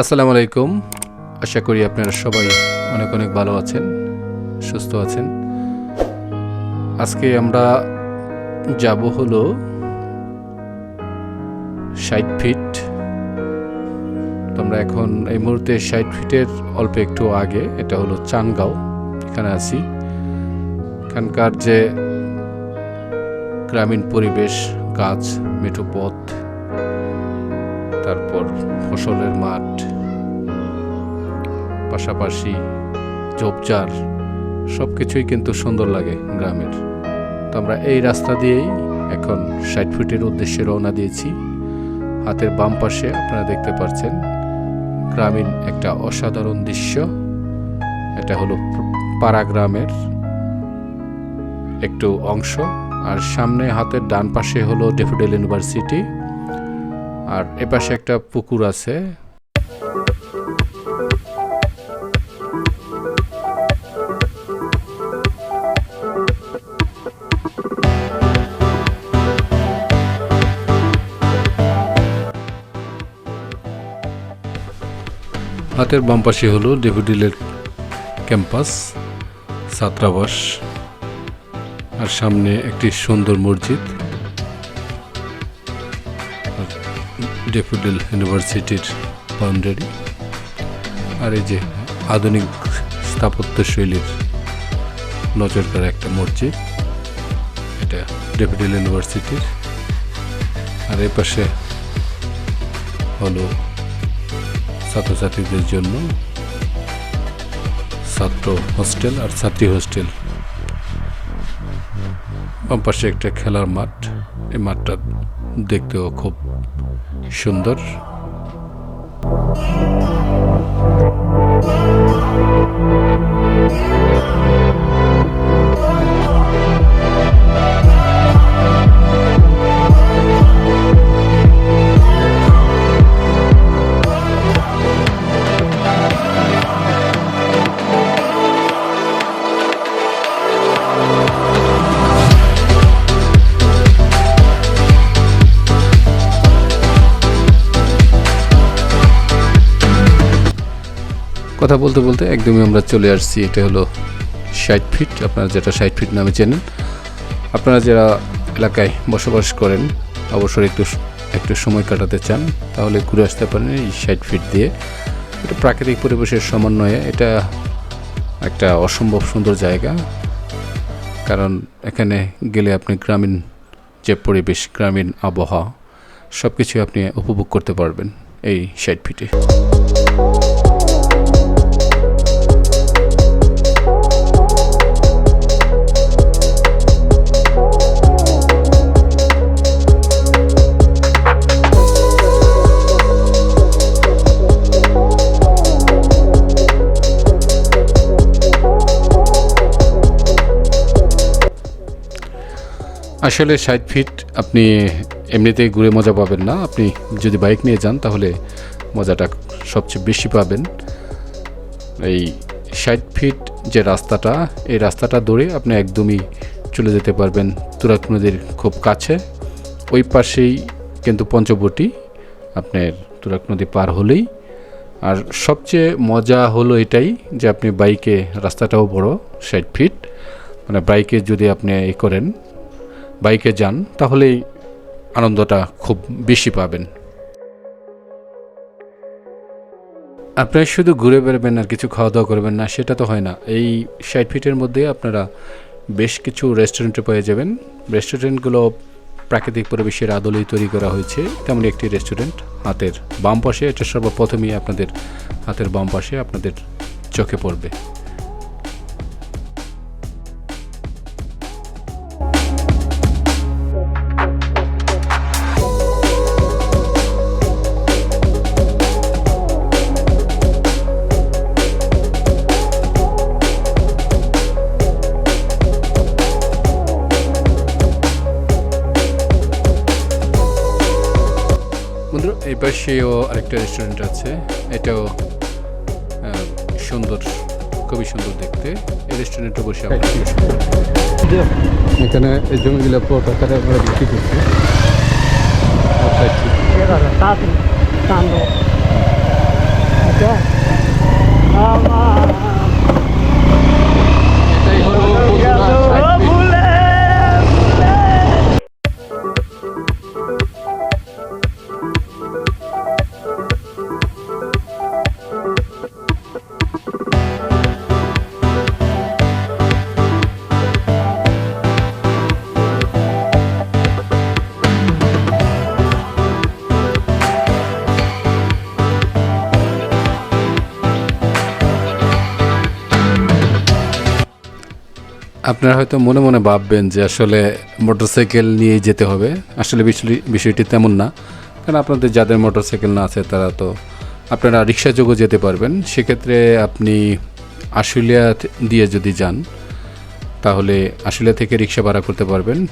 আসসালামু আলাইকুম। আশা করি আপনারা সবাই অনেক অনেক ভালো আছেন, সুস্থ আছেন। আজকে আমরা যাব হলো ষাট ফিট। আমরা এখন এই মুহূর্তে ষাট ফিটের অল্প একটু আগে, এটা হলো চানগাঁও, এখানে আছি। এখানকার যে গ্রামীণ পরিবেশ, গাছ, মেঠো পথ তারপর ফসলের মাঠ। পাশাপাশি ঝোপঝাড় সব কিছুই কিন্তু সুন্দর লাগে গ্রামের। তো আমরা এই রাস্তা দিয়েই এখন ষাট ফুটের উদ্দেশ্যে রওনা দিয়েছি। হাতের বাম পাশে আপনারা দেখতে পাচ্ছেন, গ্রামীণ একটা অসাধারণ দৃশ্য। এটা হলো পাড়া গ্রামের একটু অংশ। আর সামনে হাতের ডান পাশে হলো ডেফোডেল ইউনিভার্সিটি। আর এপাশে একটা পুকুর আছে। হাতের বাম পাশে হলো ডেভিডিলের ক্যাম্পাস, ছাত্রাবাস, আর সামনে একটি সুন্দর মসজিদ। ডেফোডিল ইউনিভার্সিটির বাউন্ডারি আর এই যে আধুনিক স্থাপত্য শৈলীর নজর করা একটা মসজিদ, এটা ডেফোডিল ইউনিভার্সিটির। আর এই পাশে হলো ছাত্রছাত্রীদের জন্য ছাত্র হোস্টেল আর ছাত্রী হোস্টেল। পাশে একটা খেলার মাঠ, এই মাঠটা দেখতেও খুব সুন্দর কথা বলতে বলতে একদমই আমরা চলে আসছি। এটা হলো ষাট ফিট আপনারা যেটা ষাট ফিট নামে চেনেন। আপনারা যারা এলাকায় বসবাস করেন, অবসর একটু একটু সময় কাটাতে চান, তাহলে ঘুরে আসতে পারেন এই ষাট ফিট দিয়ে। এটা প্রাকৃতিক পরিবেশের সমন্বয়ে, এটা একটা অসম্ভব সুন্দর জায়গা। কারণ এখানে গেলে আপনি গ্রামীণ যে পরিবেশ, গ্রামীণ আবহাওয়া সব কিছু আপনি উপভোগ করতে পারবেন এই ষাট ফিটে আসলে ষাট ফিট আপনি এমনিতেই ঘুরে মজা পাবেন না। আপনি যদি বাইক নিয়ে যান তাহলে মজাটা সবচেয়ে বেশি পাবেন। এই ষাট ফিট যে রাস্তাটা, এই রাস্তাটা ধরে আপনি একদমই চলে যেতে পারবেন তুরাক নদীর খুব কাছে। ওই পাশেই কিন্তু পঞ্চবটি আপনার তুরাক নদী পার হলেই। আর সবচেয়ে মজা হলো এটাই যে আপনি বাইকে রাস্তাটাও বড়, ষাট ফিট মানে বাইকে যদি আপনি এ করেন বাইকে যান, তাহলেই আনন্দটা খুব বেশি পাবেন। আপনারা শুধু ঘুরে বেড়াবেন আর কিছু খাওয়া দাওয়া করবেন না, সেটা তো হয় না। এই ষাট ফিটের মধ্যে আপনারা বেশ কিছু রেস্টুরেন্টে পেয়ে যাবেন। রেস্টুরেন্টগুলো প্রাকৃতিক পরিবেশের আদলেই তৈরি করা হয়েছে। তেমন একটি রেস্টুরেন্ট হাতের বাম পাশে, এটা সর্বপ্রথমেই আপনাদের হাতের বাম পাশে আপনাদের চোখে পড়বে। এই আরেকটা রেস্টুরেন্ট আছে। এটাও সুন্দর খুবই সুন্দর দেখতে। এই রেস্টুরেন্টে বসে এখানে এই জমিগুলো প্লট আকারে আমরা বিক্রি করছি। আমার আপনারা হয়তো মনে মনে ভাববেন যে আসলে মোটরসাইকেল নিয়েই যেতে হবে। আসলে বিষয়টি- তেমন না। কারণ আপনাদের যাদের মোটরসাইকেল না আছে, তারা তো আপনারা রিক্সা যোগও যেতে পারবেন। সেক্ষেত্রে আপনি আশুলিয়া দিয়ে যদি যান, তাহলে আশুলিয়া থেকে রিক্সা ভাড়া করতে পারবেন।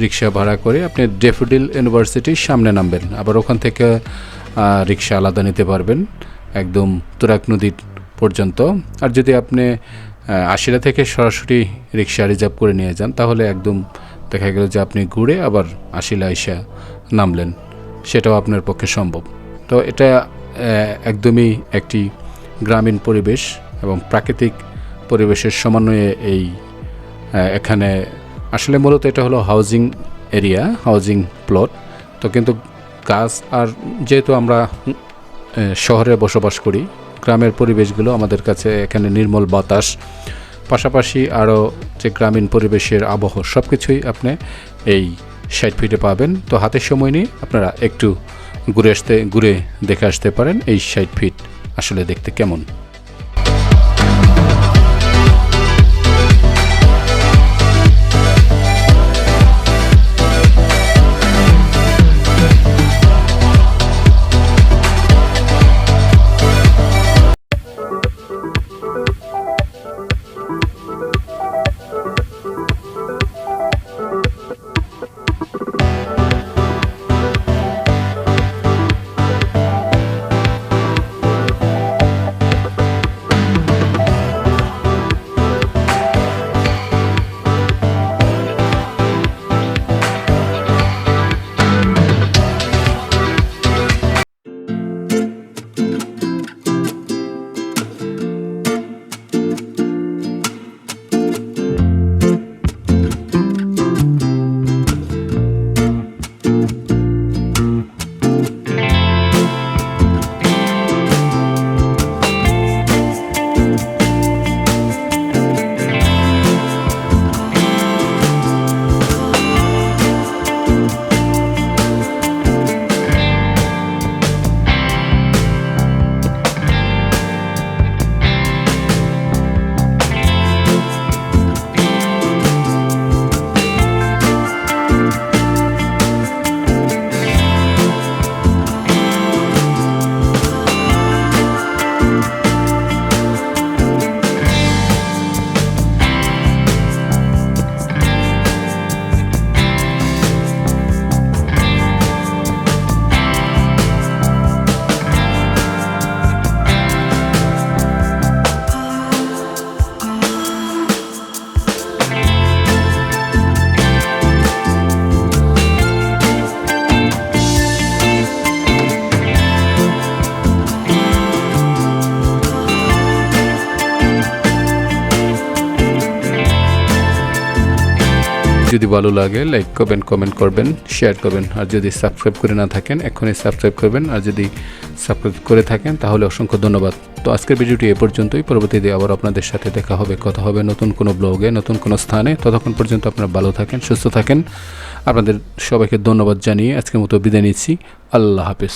রিক্সা ভাড়া করে আপনি ডেফোডিল ইউনিভার্সিটির সামনে নামবেন। আবার ওখান থেকে রিক্সা আলাদা নিতে পারবেন। একদম তুরাক নদীর পর্যন্ত। আর যদি আপনি আশিরা থেকে সরাসরি রিক্সা রিজার্ভ করে নিয়ে যান, তাহলে একদম দেখা গেল যে আপনি ঘুরে আবার আশিলা আইসা নামলেন। সেটাও আপনার পক্ষে সম্ভব। তো এটা একদমই একটি গ্রামীণ পরিবেশ এবং প্রাকৃতিক পরিবেশের সমন্বয়ে এই এখানে আসলে মূলত এটা হলো হাউজিং এরিয়া হাউজিং প্লট তো কিন্তু গাছ আর যেহেতু আমরা শহরে বসবাস করি গ্রামের পরিবেশগুলো আমাদের কাছে এখানে নির্মল বাতাস, পাশাপাশি আরও যে গ্রামীণ পরিবেশের আবহ সব কিছুই আপনি এই ষাট ফিটে পাবেন। তো হাতে সময় নিয়ে আপনারা একটু ঘুরে আসতে, ঘুরে দেখে আসতে পারেন এই ষাট ফিট আসলে দেখতে কেমন। যদি ভালো লাগে লাইক করবেন কমেন্ট করবেন শেয়ার করবেন। আর যদি সাবস্ক্রাইব করে না থাকেন, এখনই সাবস্ক্রাইব করবেন। আর যদি সাবস্ক্রাইব করে থাকেন, তাহলে অসংখ্য ধন্যবাদ। তো আজকের ভিডিওটি এ পর্যন্তই। পরবর্তীতে আবার আপনাদের সাথে দেখা হবে, কথা হবে নতুন কোনো ব্লগে নতুন কোনো স্থানে। ততক্ষণ পর্যন্ত আপনারা ভালো থাকেন, সুস্থ থাকেন। আপনাদের সবাইকে ধন্যবাদ জানিয়ে আজকের মতো বিদায় নিচ্ছি। আল্লাহ হাফেজ।